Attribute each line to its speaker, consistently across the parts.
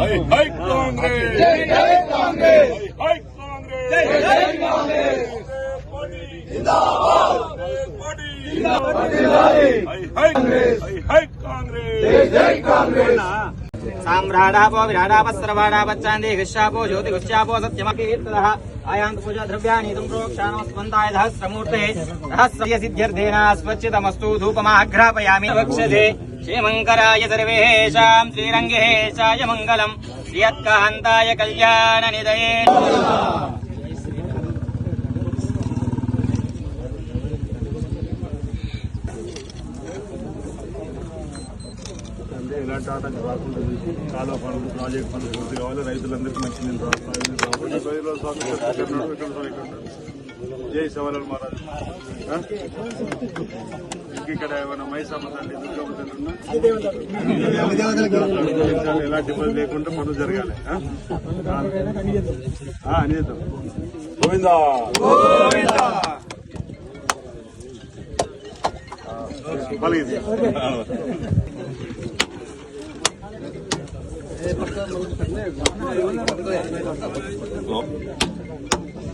Speaker 1: High high Congress
Speaker 2: జై జై Congress
Speaker 1: high Congress
Speaker 2: జై జై Congress
Speaker 1: high high high Congress
Speaker 2: జై జై కాంగ్రెస్
Speaker 3: సామ్రాడాపో విరాడాపస్రవాడాపచ్చాంది హిష్యాపో జ్యోతిగుష్యాపో సత్యమకీర్తనః ఆయాంతు పూజా ద్రవ్యాని ఇదం ప్రోక్షాణమస్మంతాయ సహస్రమూర్తే సహస్రయ సిద్ధ్యర్థేన స్వచ్ఛతమస్తు ధూపమాఘ్రాపయామి వక్షసే క్షేమంకరాయ సర్వేషాం శ్రీరంగేశాయ మంగళం శ్రీయత్కాంతాయ కళ్యాణ నిదయే
Speaker 1: అంటే ఇలాంటి ఆటంకం రాకుండా చూసి కాలువ పనులు ప్రాజెక్ట్ పనులు పూర్తి కావాలి రైతులందరికీ మంచి నేను రాస్తాను కాబట్టి ప్రజల స్వామి ఇక్కడ ఉన్నాడు, ఇక్కడ ఉన్నాడు, ఇక్కడ ఉన్నాడు. జై సవరల్ మహారాజ్ ఆ? ఇక్కడ ఏమైనా మైసమ్మ తల్లి దుర్గమ్మ తల్లి ఉన్నా? ఎలాంటి ఇబ్బంది లేకుండా పనులు జరగాలి ఆ? ఆ, అని చేద్దాం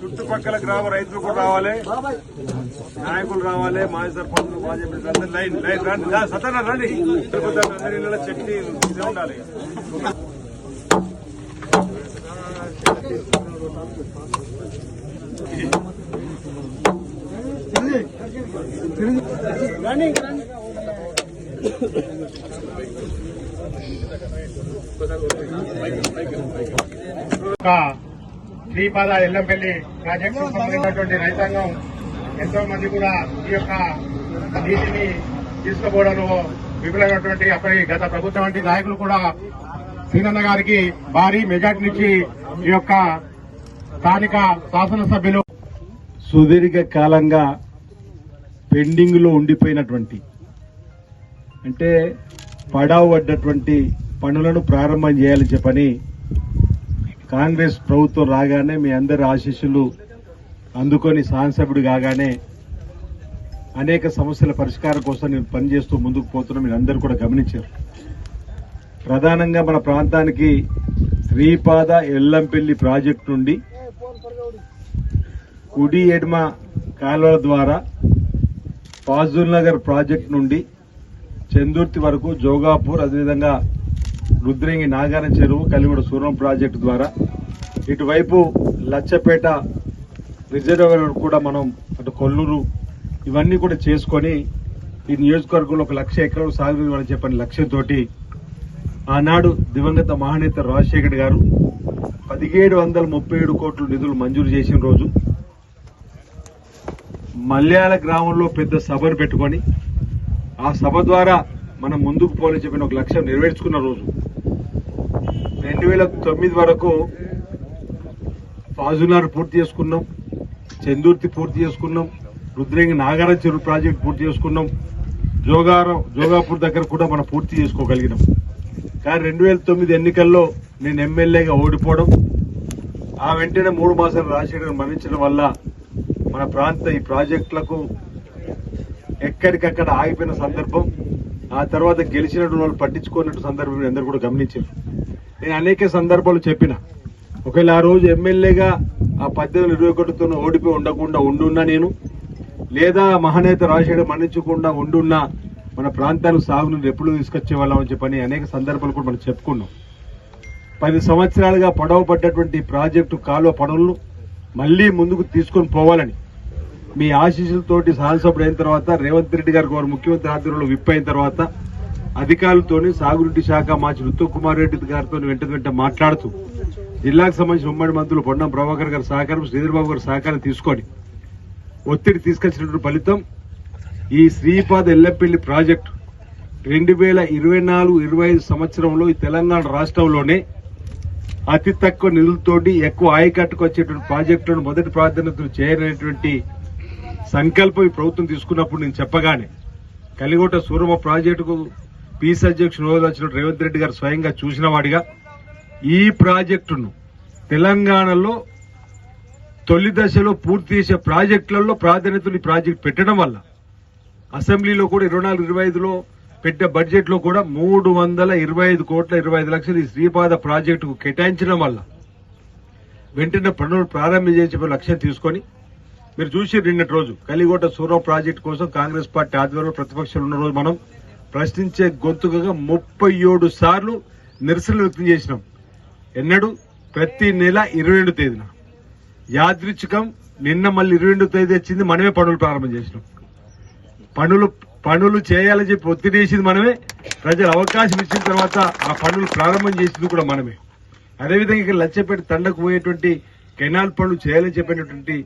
Speaker 1: చుట్టుపక్కల గ్రామ రైతులు కూడా రావాలి. నాయకులు రావాలి. మాజీ సర్పంచులు మాజీ అందరూ లైన్ లైన్ రండి. రా, సత్యనారాయణ రండి. అందరి ఇదే ఉండాలి.
Speaker 4: యొక్క శ్రీపాద ఎల్లంపల్లి ప్రాజెక్టు సంబంధించినటువంటి రైతాంగం ఎంతో మంది కూడా ఈ యొక్క నీటిని తీసుకుపోవడంలో విఫలమైనటువంటి అక్కడి గత ప్రభుత్వం వంటి నాయకులు కూడా సీనన్న గారికి భారీ మెజార్టీనిచ్చి ఈ యొక్క స్థానిక శాసనసభ్యులు
Speaker 5: సుదీర్ఘ కాలంగా పెండింగ్లో ఉండిపోయినటువంటి అంటే పడావు పడ్డటువంటి పనులను ప్రారంభం చేయాలని చెప్పని కాంగ్రెస్ ప్రభుత్వం రాగానే మీ అందరి ఆశీస్సులు అందుకొని శాసనసభ్యుడు కాగానే అనేక సమస్యల పరిష్కారం కోసం నేను పనిచేస్తూ ముందుకు పోతున్నా మీరు అందరూ కూడా గమనించారు. ప్రధానంగా మన ప్రాంతానికి శ్రీపాద ఎల్లంపల్లి ప్రాజెక్టు నుండి కుడి ఎడమ కాలువల ద్వారా ఫాజుల్ నగర్ ప్రాజెక్టు నుండి చందుర్తి వరకు జోగాపూర్ అదేవిధంగా రుద్రంగి నాగారం చెరువు కలిగూడ సూర్యం ప్రాజెక్టు ద్వారా ఇటువైపు లచ్చపేట రిజర్వర్ కూడా మనం అటు కొల్లూరు ఇవన్నీ కూడా చేసుకొని ఈ నియోజకవర్గంలో ఒక లక్ష ఎకరాలు సాగు ఇవ్వాలని చెప్పని లక్ష్యంతో ఆనాడు దివంగత మహానేత రాజశేఖర్ గారు పదిహేడు వందల ముప్పై ఏడు కోట్ల నిధులు మంజూరు చేసిన రోజు మల్యాల గ్రామంలో పెద్ద సభను పెట్టుకొని ఆ సభ ద్వారా మనం ముందుకు పోలని చెప్పిన ఒక లక్ష్యం నెరవేర్చుకున్న రోజు. రెండు వేల తొమ్మిది వరకు ఫాజునార్ పూర్తి చేసుకున్నాం చందుర్తి పూర్తి చేసుకున్నాం రుద్రంగి నాగార చెరువు ప్రాజెక్ట్ పూర్తి చేసుకున్నాం జోగారం జోగాపూర్ దగ్గర కూడా మనం పూర్తి చేసుకోగలిగినాం. కానీ రెండు వేల తొమ్మిది ఎన్నికల్లో నేను ఎమ్మెల్యేగా ఓడిపోవడం ఆ వెంటనే మూడు మాసాలు రాజశేఖర్ మరణించడం వల్ల మన ప్రాంత ఈ ప్రాజెక్టులకు ఎక్కడికక్కడ ఆగిపోయిన సందర్భం ఆ తర్వాత గెలిచినటువంటి వాళ్ళు పట్టించుకున్నట్టు సందర్భం అందరూ కూడా గమనించారు. నేను అనేక సందర్భాలు చెప్పిన. ఒకవేళ ఆ రోజు ఎమ్మెల్యేగా ఆ పద్దెనిమిది ఇరవై ఒకటితో ఓడిపోయి ఉండకుండా ఉండున్నా నేను లేదా మహానేత రాజశేఖర్ మరణించకుండా ఉండున్నా మన ప్రాంతానికి సాగునీరు ఎప్పుడు తీసుకొచ్చే వాళ్ళం అని చెప్పని అనేక సందర్భాలు కూడా మనం చెప్పుకున్నాం. పది సంవత్సరాలుగా పొడవ పడ్డటువంటి ప్రాజెక్టు కాలువ పనులను మళ్ళీ ముందుకు తీసుకొని పోవాలని మీ ఆశీస్సులతోటి సాహసప్పుడు అయిన తర్వాత రేవంత్ రెడ్డి గారు వారు ముఖ్యమంత్రి ఆధ్వర్యంలో విప్ అయిన తర్వాత అధికారులతోని సాగునీటి శాఖ మాచి ఉత్తమ్ కుమార్ రెడ్డి గారితో వెంట వెంట మాట్లాడుతూ జిల్లాకు సంబంధించిన ఉమ్మడి మంత్రులు పొన్నం ప్రభాకర్ గారి సహకారం శ్రీధర్బాబు గారి సహకారం తీసుకొని ఒత్తిడి తీసుకొచ్చినటువంటి ఫలితం ఈ శ్రీపాద ఎల్లపల్లి ప్రాజెక్టు రెండు వేల ఇరవై నాలుగు ఇరవై ఐదు సంవత్సరంలో ఈ తెలంగాణ రాష్ట్రంలోనే అతి తక్కువ నిధులతోటి ఎక్కువ ఆయకట్టుకు వచ్చేటువంటి ప్రాజెక్టులను మొదటి ప్రాధాన్యతలు చేయనటువంటి సంకల్పం ఈ ప్రభుత్వం తీసుకున్నప్పుడు నేను చెప్పగానే కలిగొట్ట సూరమ ప్రాజెక్టుకు పీస్ అధ్యక్షుడు హోదాలో వచ్చిన రేవంత్ రెడ్డి గారు స్వయంగా చూసిన వాడిగా ఈ ప్రాజెక్టును తెలంగాణలో తొలి దశలో పూర్తి చేసే ప్రాజెక్టులలో ప్రాధాన్యతలు ఈ ప్రాజెక్టు పెట్టడం వల్ల అసెంబ్లీలో కూడా ఇరవై నాలుగు ఇరవై ఐదులో పెట్టే బడ్జెట్లో కూడా మూడు వందల ఇరవై ఐదు కోట్ల ఇరవై ఐదు లక్షలు ఈ శ్రీపాద ప్రాజెక్టుకు కేటాయించడం వల్ల వెంటనే పనులు ప్రారంభించే లక్ష్యం తీసుకొని మీరు చూసి నిన్నటి రోజు కలిగోట సూరం ప్రాజెక్టు కోసం కాంగ్రెస్ పార్టీ ఆధ్వర్యంలో ప్రతిపక్షాలు ఉన్న రోజు మనం ప్రశ్నించే గొంతుకగా ముప్పై ఏడు సార్లు నిరసనలు వ్యక్తం చేసినాం. ఎన్నడు? ప్రతి నెల ఇరవై రెండు తేదీన. యాదృచ్ఛికం నిన్న మళ్ళీ ఇరవై రెండు తేదీ వచ్చింది మనమే పనులు ప్రారంభం చేసినాం. పనులు పనులు చేయాలని చెప్పి ఒత్తిడి చేసింది మనమే ప్రజలు అవకాశం ఇచ్చిన తర్వాత ఆ పనులు ప్రారంభం చేసింది కూడా మనమే. అదేవిధంగా ఇక్కడ లచ్చపేట తండకు పోయేటువంటి కెనాల్ పనులు చేయాలని చెప్పినటువంటి